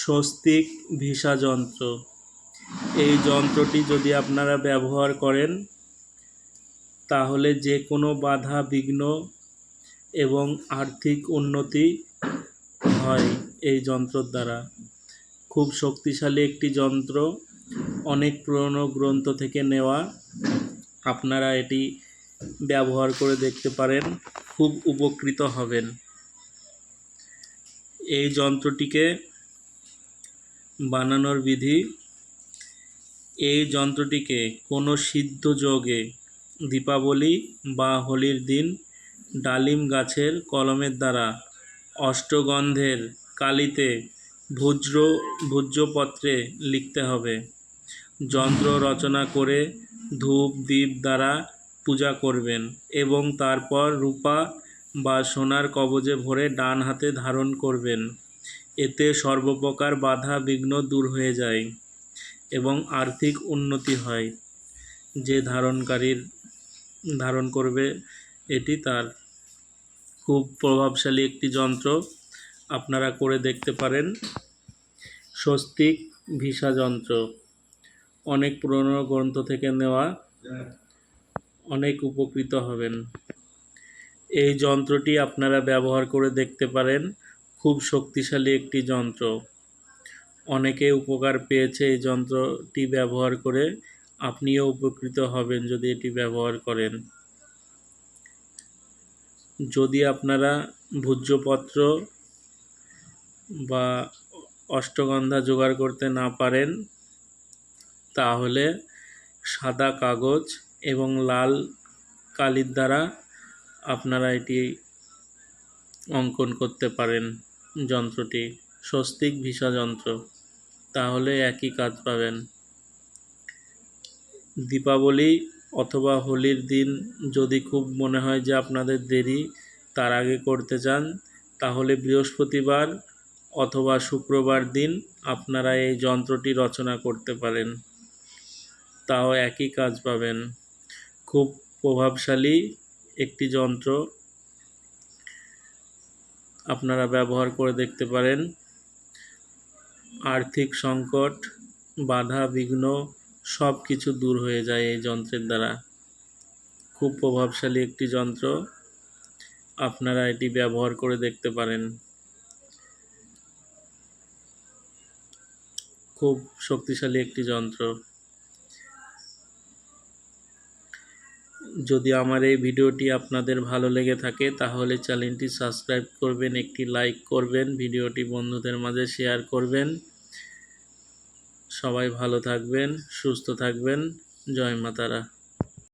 Swastik visa যন্ত্র। এই যন্ত্রটি যদি আপনারা ব্যবহার করেন, তাহলে যে কোনো বাধা বিঘ্ন এবং আর্থিক উন্নতি হয় এই যন্ত্রর দ্বারা। খুব শক্তিশালী একটি যন্ত্র, অনেক পুরনো গ্রন্থ থেকে নেওয়া। আপনারা এটি ব্যবহার করে দেখতে পারেন, খুব উপকৃত হবেন। এই যন্ত্রটিকে বানানোর বিধি, এই যন্ত্রটিকে কোনো সিদ্ধ যোগে দীপাবলি বা হোলির দিন ডালিম গাছের কলমের দ্বারা অষ্টগন্ধের কালিতে ভুজ্র ভূর্জপত্রে লিখতে হবে। যন্ত্র রচনা করে ধূপ দ্বীপ দ্বারা পূজা করবেন এবং তারপর রূপা বা সোনার কবজে ভরে ডান হাতে ধারণ করবেন। এতে সর্বপ্রকার বাধা বিঘ্ন দূর হয়ে যায় এবং আর্থিক উন্নতি হয়। যে ধারণকারীর ধারণ করবে এটি তার খুব প্রভাবশালী একটি যন্ত্র। আপনারা করে দেখতে পারেন স্বস্তিক ভিসা যন্ত্র। অনেক পুরনো গ্রন্থ থেকে নেওয়া অনেক উপকৃত হবেন। এই যন্ত্রটি আপনারা ব্যবহার করে দেখতে পারেন। খুব শক্তিশালী একটি যন্ত্র। অনেকে উপকার পেয়েছে এই যন্ত্রটি ব্যবহার করে। আপনিও উপকৃত হবেন যদি এটি ব্যবহার করেন। যদি আপনারা ভূজ্যপত্র বা অষ্টগন্ধা জোগাড় করতে না পারেন, তাহলে সাদা কাগজ এবং লাল কালির দ্বারা আপনারা এটি অঙ্কন করতে পারেন। যন্ত্রটি, স্বস্তিক ভিসা যন্ত্র। তাহলে একই কাজ পাবেন। দীপাবলি অথবা হোলির দিন যদি খুব মনে হয় যে আপনাদের দেরি, তার আগে করতে চান, তাহলে বৃহস্পতিবার অথবা শুক্রবার দিন আপনারা এই যন্ত্রটি রচনা করতে পারেন। তাও একই কাজ পাবেন। খুব প্রভাবশালী একটি যন্ত্র আপনারা ব্যবহার করে দেখতে পারেন। আর্থিক সংকট, বাধা, বিঘ্ন সব কিছু দূর হয়ে যায় এই যন্ত্রের দ্বারা। খুব প্রভাবশালী একটি যন্ত্র। আপনারা এটি ব্যবহার করে দেখতে পারেন। খুব শক্তিশালী একটি যন্ত্র। যদি আমার এই ভিডিওটি আপনাদের ভালো লেগে থাকে, তাহলে চ্যানেলটি সাবস্ক্রাইব করবেন, একটি লাইক করবেন, ভিডিওটি বন্ধুদের মাঝে শেয়ার করবেন। সবাই ভালো থাকবেন, সুস্থ থাকবেন। জয় মাতারা।